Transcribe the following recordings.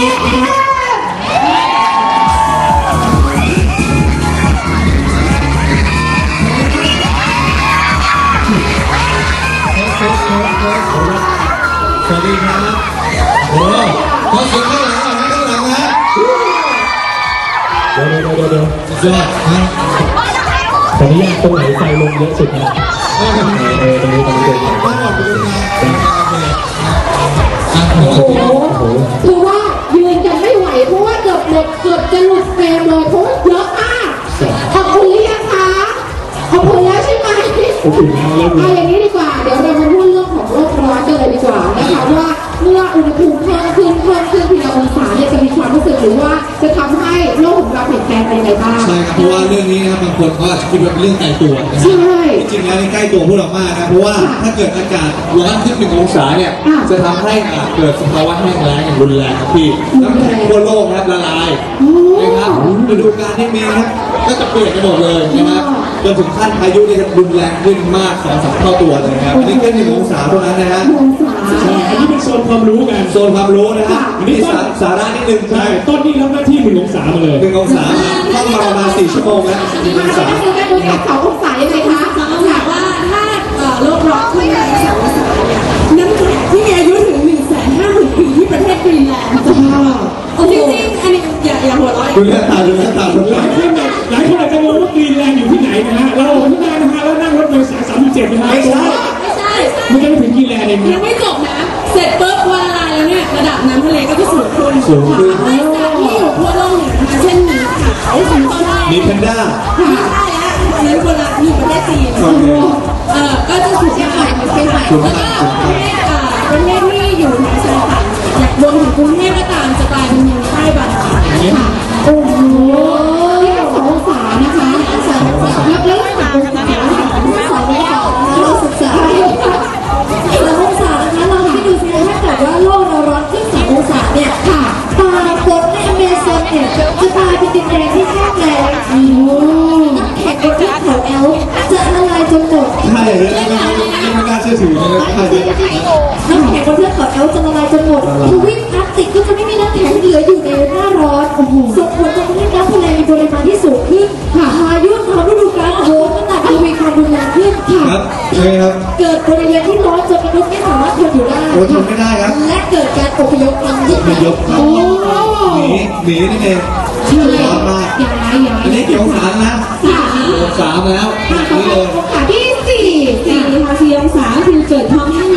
สวัสดีครับโอ้ขอเสียงข้างหลังหน่อยนะข้างหลังนะเดี๋ยวเดี๋ยวเดี๋ยวเดี๋ยวยอดนะตอนนี้ยังตรงไหนไฟลงเยอะสุดนะเออตรงนี้ตรงนี้ตรงนี้ต้องขอบคุณนะอะ อ้โหแล้วเอาอย่างนี้ดีกว่า เดี๋ยวเรามาพูดเรื่องของโลกร้อนกันเลยดีกว่านะคะว่าเมื่ออุณหภูมิเพิ่มขึ้นเพิ่มขึ้นทีละองศาเนี่ยจะมีความรู้สึกหรือว่าจะทำให้โลกของเราเปลี่ยนแปลงไปยังไงบ้างใช่ครับเพราะว่าเรื่องนี้นะครับบางคนก็อาจจะคิดว่าเป็นเรื่องไกลตัวนะคใช่รับจริงๆแล้วนี่ใกล้ตัวพวกเรามากนะเพราะว่าถ้าเกิดอากาศร้อนขึ้นหนึ่งองศาเนี่ยอะจะทำให้อ่าเกิดสภาวะแห้งแล้งอย่างรุนแรงครับพี่น้ำแข็งทั่วโลกนะครับละลายโอ้นะครับ ฤดูกาลที่มีนะครับก็จะเปลี่ยนไปหมดเลยนะครับจนถึงขั้นพายุนี่จะรุนแรงขึ้นมากสองสามเท่าตัวเลยนะครับอันนี้แค่หนึ่งองศาเท่านั้นนะฮะองศาใช่อันนี้เป็นโซนความรู้กัน โซนความรู้นะครับนี่สาสาระนิดนึงใช่ต้นนี่รับหน้าที่หนึ่งองศามาเลยหนึ่งองศาต้องมาประมาณสี่ชั่วโมงนะหนึ่งองศา แล้วคือการดูจากสององศายังไงคะถามว่าถ้าเอ่อโลกร้อน ดูหน้าตาดูหน้าตาดูหหน้าลายคนเนี่ยหลายคนอาจจะงงว่ากรีนแลนด์อยู่ที่ไหนนะฮะ เราออกที่นั่นนะฮะแล้วนั่งรถเมล์สายสามสิบเจ็ดนะฮะไม่ใช่ไม่ใช่มันจะไปถึงกรีนแลนด์เองยังไม่จบนะ เสร็จปุ๊บวันละลายแล้วเนี่ยระดับน้ำทะเลก็จะสูงขึ้นสูงขึ้น ไม่จากที่อยู่ทั่วโลกเนี่ยนะเช่นหมีขาวสิงโตได้มีแพนด้า ไม่ใช่แล้วนั้นคนละอยู่ประเทศจีนโอเคเอ่อก็จะสูงขึ้นไปเชียงใหม่แล้วก็ประเทศอ่าประเทศที่อยู่ในชายฝั่งอย่างรวมถึงกรุงเทพก็ตาม จะกลาเป็นดินแดนที่แห้งแล้งโอ้น้ำแข็งบนเทือกเขาแอลป์จะละลายจนหมดใช่เลยไม่ไม่กล้าเชื่อถือเลยใช่เลยน้ำแข็งบนเทือกเขาแอลป์จะละลายจนหมดทวีปอาร์กติกก็จะไม่มีน้ำแข็งเหลืออยู่ในหน้าร้อนส่งผลทำให้น้ำทะเลมีปริมาณที่สูงขึ้นพายุทางฤดูกาลโหมขนาดทวีความรุนแรงขึ้นค่ะครับใช่ครับเกิดบริารถทนอยู่ได้โอ้ทนไม่ได้ครับและเกิดการอพยพครั้งยิ่งใหญ่อพยพครับโอ้หมีหมีนี่เองใช่ร้อนมากย้ายย้ายอันนี้กี่องศานะค่ะองศามาแล้วค่ะนี่เลยองศาที่สี่สี่ค่ะค่ะสี่องศาคือเกิดความแห้ง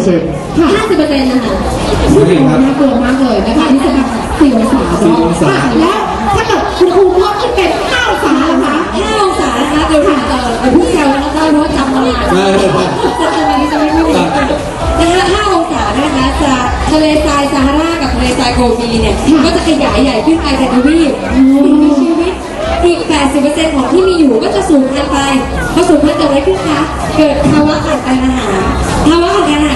เปอร์เซ็นต์ค่ะ50%นะคะพูดถึงน่ากลัวมากเลยนะคะนี่จะแบบสี่องศาสี่องศาค่ะแล้วถ้าเกิดคุณครูเพิ่มขึ้นเป็นห้าองศาล่ะคะ5องศานะคะเดี๋ยวถึงเอ่อเดี๋ยวพี่แซวนะคะได้เพราะว่าจำมาใช่ใช่จะจะมาที่จะไม่ไม่ดีนะคะ5องศานะคะจะทะเลทรายซาฮารากับทะเลทรายโกบีเนี่ยก็จะขยายใหญ่ขึ้นไปในทวีปสิ่งมีชีวิตอีก 80%ของที่มีอยู่ก็จะสูญพันธุ์ไปพอสูญพันธุ์เกิดอะไรขึ้นคะเกิดภาวะขาดการอาหาร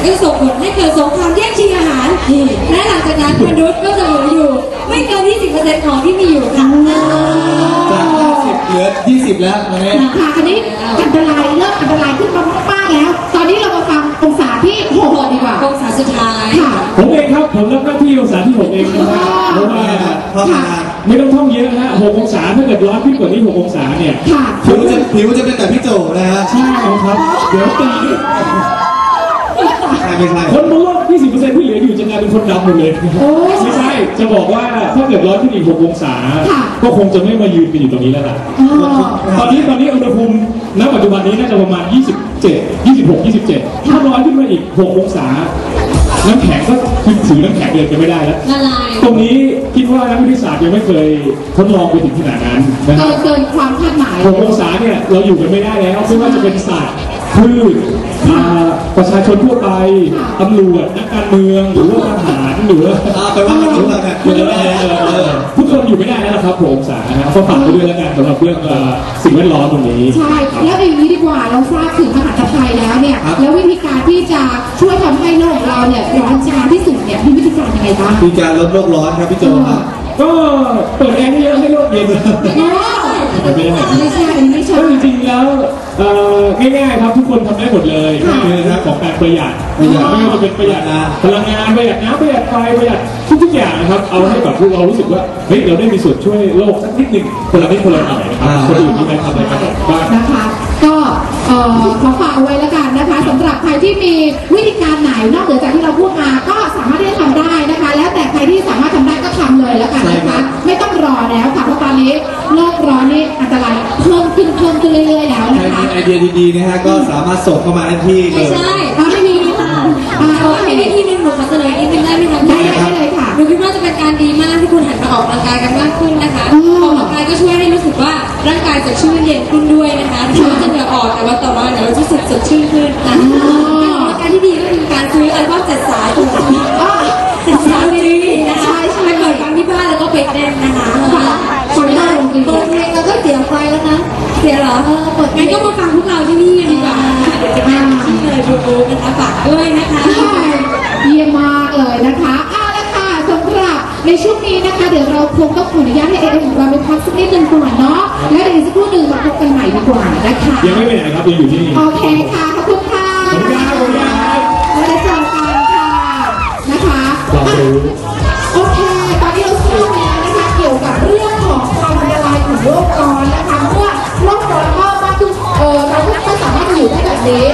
ภาวะขาดการอาหารก็จะส่งผลให้เกิดสงครามแย่งชิงอาหาร และหลังจากนั้นมนุษย์ก็จะเหลืออยู่ ไม่เกิน 20%ของที่มีอยู่ค่ะจาก50เหลือ 20 แล้วตอนนี้ค่ะอันนี้อันตรายเริ่มอันตรายขึ้นมามากๆแล้ว ตอนนี้เรามาฟังองศาที่หกดีกว่าองศาสุดท้ายค่ะผมเองครับผมรับหน้าที่องศาที่หกเองนะฮะเพราะว่าเพราะงานไม่ต้องท่องเยอะนะฮะหกองศาถ้าเกิดร้อนขึ้นกว่านี้หกองศาเนี่ยค่ะผิวจะผิวจะเป็นแต่พี่โจนะฮะใช่ครับเดี๋ยวตีใช่ ไม่ใช่ คนบนโลก20%ที่เหลืออยู่จะกลายเป็นคนดำหมดเลยโอ้ยไม่ใช่ จะบอกว่าถ้าเกิดร้อนขึ้นอีก6องศา ค่ะก็คงจะไม่มายืนกันอยู่ตรงนี้แล้วล่ะ อ๋อ ตอนนี้ตอนนี้อุณหภูมิณปัจจุบันนี้น่าจะประมาณ 27 26 27 ถ้าร้อนขึ้นมาอีก 6 องศา น้ำแข็งก็คือถือน้ำแข็งเลยจะไม่ได้แล้ว ละลายตรงนี้คิดว่านักวิทยาศาสตร์ยังไม่เคยทดลองไปถึงขนาดนั้นนะคเกิรับนเกินความคาดหมาย 6องศาเนี่ยเราอยู่กันไม่ได้แล้วไม่ว่าจะเป็นสัตว์ พืชอ่าประชาชนทั่วไปตำรวจนักการเมืองหรือว่าทหารหรือว่าเอาไปว่ากันทุกคนเนี่ยเออเออเออเออทุกคนอยู่ไม่ได้แล้วนะครับผมองศานะฮะก็ฝากไปด้วยแล้วกันสำหรับเรื่องเอ่อสิ่งแวดล้อมตรงนี้ ใช่ แล้วอย่างนี้ดีกว่าเราทราบถึงมหาภัยแล้วเนี่ยแล้ววิธีการที่จะช่วยทำให้โลกของเราเนี่ยร้อนช้าที่สุดเนี่ยมีวิธีการยังไงบ้างมีการลดโลกร้อนครับพี่โจครับ ก็เปิดแอร์ให้เยอะให้โลกเย็นโอ้ไม่ได้ไม่ใช่อันนี้ไม่ใช่ ก็จริงๆแล้วเอ่อ ง่ายๆครับทุกคนทำได้หมดเลยค่ะคือเรื่องของการประหยัดประหยัดไม่ว่าจะเป็นประหยัดพลังงานประหยัดน้ำประหยัดไฟประหยัดทุกๆอย่างนะครับเอาให้แบบพวกเรารู้สึกว่าเฮ้ยเราได้มีส่วนช่วยโลกสักนิดหนึ่งคนละนิดคนละหน่อยนะครับคนอื่นที่ไปทำอะไรกันบ้าง นะคะ ก็เอ่อขอฝากเอาไว้แล้วกันนะคะสำหรับใครที่มีวิธีการไหนนอกเหนือจากที่เราพูดมาก็สามารถที่จะทำได้นะคะ แล้วแต่ใครที่สามารถทำได้ก็ทำเลยแล้วกันนะคะ ไม่ต้องรอแล้วค่ะเพราะตอนนี้โลกร้อนนี่อันตรายเพิ่มขึ้นเพิ่มขึ้นเรื่อยๆแล้วใครนะคะมี ไอเดียดีๆนะฮะก็สามารถส่งเข้ามาได้ที่เลไม่ย ใช่เอาไม่มีค่ะอ่าแต่มี ที่เลยดูดูนะคะฝากด้วยนะคะเยี่ยมมากเลยนะคะเอาละค่ะสำหรับในช่วงนี้นะคะ เดี๋ยวเราคงต้องขออนุญาตให้เอ็มของเราไปพักสักนิดนึงก่อนเนาะแล้วเดี๋ยวอีกสักครู่หนึ่งมาพบกันใหม่ดีกว่านะคะยังไม่ไปไหนครับยังอยู่ที่นี่โอเคค่ะขอบคุณค่ะขอบคุณครับขอบคุณครับแล้วได้เจอกันค่ะนะคะความรู้โอเคตอนนี้เราพูดแล้วนะคะเกี่ยวกับเรื่องของความอันตรายของโลกร้อนนะคะเมื่อโลกร้อนมากมากขึ้นเออเราก็ไม่สามารถอยู่ได้แบบนี้